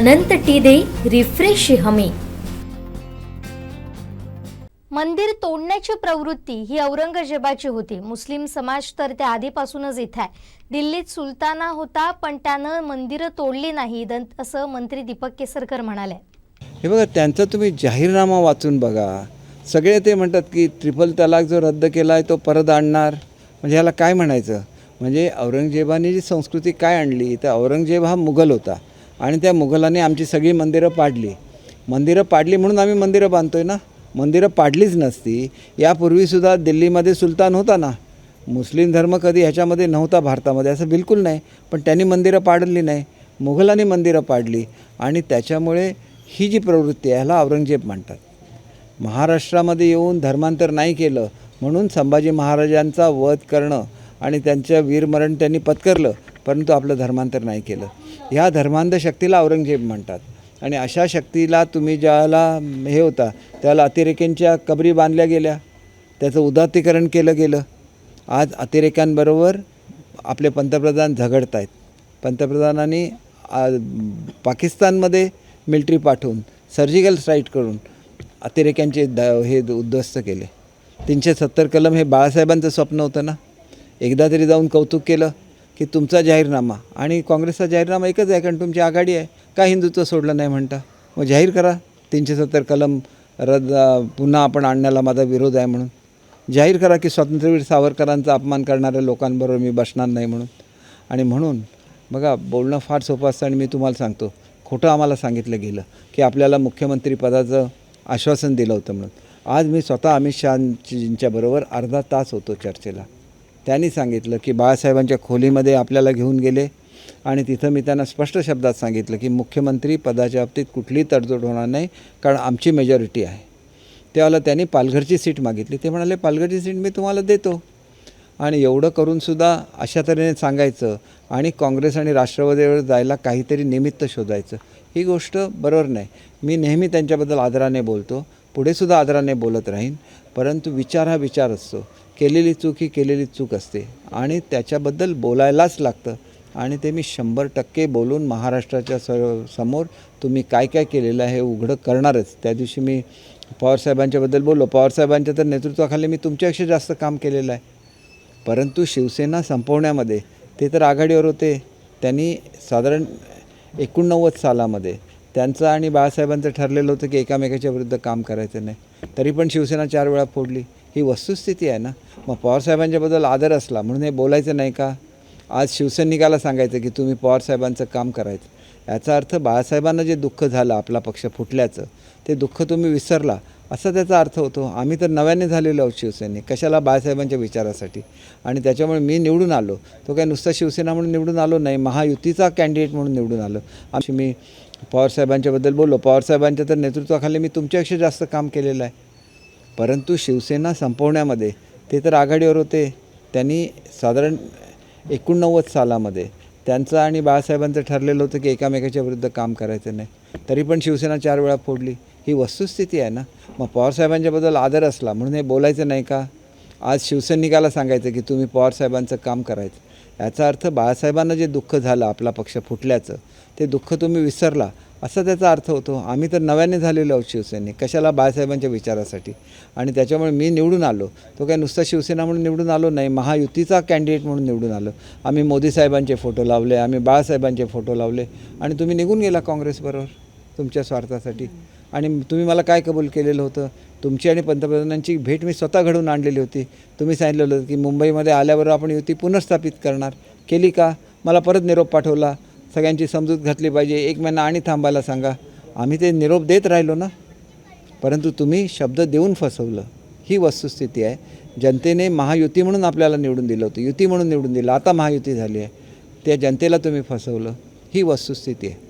अनंत T refresh हमी. मंदिर तोडण्याची प्रवृत्ती ही औरंगजेबाची होती. मुस्लिम समाज तर त्या आधीपासूनच इथे आहे. दिल्लीत सुलताना होता पण त्यानं मंदिरं तोडली नाही. दंत- असं मंत्री दीपक केसरकर म्हणाले. हे बघा त्यांचा तुम्ही जाहीरनामा वाचून बघा. सगळे ते म्हणतात की ट्रिपल तलाक जो रद्द केला आहे तो परत आणणार. म्हणजे ह्याला काय म्हणायचं? म्हणजे औरंगजेबाने जी संस्कृती काय आणली तर औरंगजेब हा मुघल होता. आणि त्या मुघलाने आमची सगळी मंदिरं पाडली. मंदिरं पाडली म्हणून आम्ही मंदिरं बांधतो आहे ना? मंदिरं पाडलीच नसती. यापूर्वीसुद्धा दिल्लीमध्ये सुलतान होता ना? मुस्लिम धर्म कधी ह्याच्यामध्ये नव्हता भारतामध्ये असं बिलकुल नाही. पण त्यांनी मंदिरं पाडली नाही. मुघलांनी मंदिरं पाडली. आणि त्याच्यामुळे ही जी प्रवृत्ती आहे ह्याला औरंगजेब म्हणतात. महाराष्ट्रामध्ये येऊन धर्मांतर नाही केलं म्हणून संभाजी महाराजांचा वध करणं आणि त्यांचं वीरमरण त्यांनी पत्करलं. परंतु आपलं धर्मांतर नाही केलं. ह्या धर्मांध शक्तीला औरंगजेब म्हणतात. आणि अशा शक्तीला तुम्ही ज्याला हे होता त्याला अतिरेक्यांच्या कबरी बांधल्या गेल्या. त्याचं उदात्तीकरण केलं गेलं. आज अतिरेक्यांबरोबर आपले पंतप्रधान झगडत आहेत पंतप्रधानांनी पाकिस्तानमध्ये मिल्ट्री पाठवून सर्जिकल स्ट्राईक करून अतिरेक्यांचे द हे उद्ध्वस्त केले. तीनशे सत्तर कलम हे बाळासाहेबांचं स्वप्न होतं ना? एकदा तरी जाऊन कौतुक केलं. की तुमचा जाहीरनामा. आणि काँग्रेसचा जाहीरनामा एकच आहे कारण तुमची आघाडी आहे. का हिंदुत्व सोडलं नाही म्हणता? मग जाहीर करा. तीनशे सत्तर कलम रद्द पुन्हा आपण आणण्याला माझा विरोध आहे म्हणून. जाहीर करा की स्वातंत्र्यवीर सावरकरांचा अपमान करणाऱ्या लोकांबरोबर मी बसणार नाही म्हणून. आणि म्हणून बघा बोलणं फार सोपं असतं आणि मी तुम्हाला सांगतो. खोटं आम्हाला सांगितलं गेलं की आपल्याला मुख्यमंत्रीपदाचं आश्वासन दिलं होतं म्हणून. आज मी स्वतः अमित शहाजींच्याबरोबर अर्धा तास होतो चर्चेला. त्यांनी सांगितलं की बाळासाहेबांच्या खोलीमध्ये आपल्याला घेऊन गेले. आणि तिथं मी त्यांना स्पष्ट शब्दात सांगितलं की मुख्यमंत्री पदाच्या बाबतीत कुठलीही तडजोड होणार नाही कारण आमची मेजॉरिटी आहे. त्यावेळेला त्यांनी पालघरची सीट मागितली. ते म्हणाले पालघरची सीट मी तुम्हाला देतो. आणि एवढं करूनसुद्धा अशा तऱ्हेने सांगायचं आणि काँग्रेस आणि राष्ट्रवादीवर जायला काहीतरी निमित्त शोधायचं. ही गोष्ट बरोबर नाही. मी नेहमी त्यांच्याबद्दल आदराने बोलतो. पुढेसुद्धा आदराने बोलत राहीन. परंतु विचार हा विचार असतो. केलेली चूक ही केलेली चूक असते. आणि त्याच्याबद्दल बोलायलाच लागतं. आणि ते मी शंभर टक्के बोलून महाराष्ट्राच्या स समोर तुम्ही काय काय केलेलं आहे हे उघडं करणारच. त्या दिवशी मी पवारसाहेबांच्याबद्दल बोललो. पवारसाहेबांच्या तर नेतृत्वाखाली मी तुमच्यापेक्षा जास्त काम केलेलं आहे. परंतु शिवसेना संपवण्यामध्ये ते तर आघाडीवर होते. त्यांनी साधारण एकोणनव्वद सालामध्ये त्यांचं आणि बाळासाहेबांचं ठरलेलं होतं की एकामेकाच्या विरुद्ध काम करायचं नाही. तरी पण शिवसेना चार वेळा फोडली. ही वस्तुस्थिती आहे ना. मग पवारसाहेबांच्याबद्दल आदर असला म्हणून हे बोलायचं नाही का? आज शिवसैनिकाला सांगायचं की तुम्ही पवारसाहेबांचं काम करायचं. याचा अर्थ बाळासाहेबांना जे दुःख झालं आपला पक्ष फुटल्याचं ते दुःख तुम्ही विसरला असा त्याचा अर्थ होतो. आम्ही तर नव्याने झालेलो आहोत शिवसेने कशाला बाळासाहेबांच्या विचारासाठी? आणि त्याच्यामुळे मी निवडून आलो. तो काय नुसता शिवसेना म्हणून निवडून आलो नाही महायुतीचा कॅन्डिडेट म्हणून निवडून आलो. आमची मी पवारसाहेबांच्याबद्दल बोललो. पवारसाहेबांच्या तर नेतृत्वाखाली मी तुमच्यापेक्षा जास्त काम केलेलं आहे. परंतु शिवसेना संपवण्यामध्ये ते तर आघाडीवर होते. त्यांनी साधारण एकोणनव्वद सालामध्ये त्यांचं आणि बाळासाहेबांचं ठरलेलं होतं की एकामेकाच्या विरुद्ध काम करायचं नाही. तरी पण शिवसेना चार वेळा फोडली. ही वस्तुस्थिती आहे ना? मग पवारसाहेबांच्याबद्दल आदर असला म्हणून हे बोलायचं नाही का? आज शिवसैनिकाला सांगायचं की तुम्ही पवारसाहेबांचं काम करायचं. याचा अर्थ बाळासाहेबांना जे दुःख झालं आपला पक्ष फुटल्याचं ते दुःख तुम्ही विसरला असा त्याचा अर्थ होतो. आम्ही तर नव्याने झालेलो आहोत शिवसेने कशाला बाळासाहेबांच्या विचारासाठी? आणि त्याच्यामुळे मी निवडून आलो. तो काय नुसता शिवसेना म्हणून निवडून आलो नाही महायुतीचा कॅन्डिडेट म्हणून निवडून आलो. आम्ही मोदी साहेबांचे फोटो लावले आम्ही बाळासाहेबांचे फोटो लावले. आणि तुम्ही निघून गेला काँग्रेसबरोबर तुमच्या स्वार्थासाठी. आणि तुम्ही मला काय कबूल केलेलं होतं? तुमची आणि पंतप्रधानांची भेट मी स्वतः घडवून आणलेली होती. तुम्ही सांगितलेलं होतं की मुंबईमध्ये आल्यावर आपण युती पुनर्स्थापित करणार. केली का? मला परत निरोप पाठवला. सगळ्यांची समजूत घातली पाहिजे. एक महिना आणि थांबायला सांगा. आम्ही ते निरोप देत राहिलो ना? परंतु तुम्ही शब्द देऊन फसवलं. ही वस्तुस्थिती आहे. जनतेने महायुती म्हणून आपल्याला निवडून दिलं होतं. युती म्हणून निवडून दिलं. आता महायुती झाली आहे. त्या जनतेला तुम्ही फसवलं. ही वस्तुस्थिती आहे.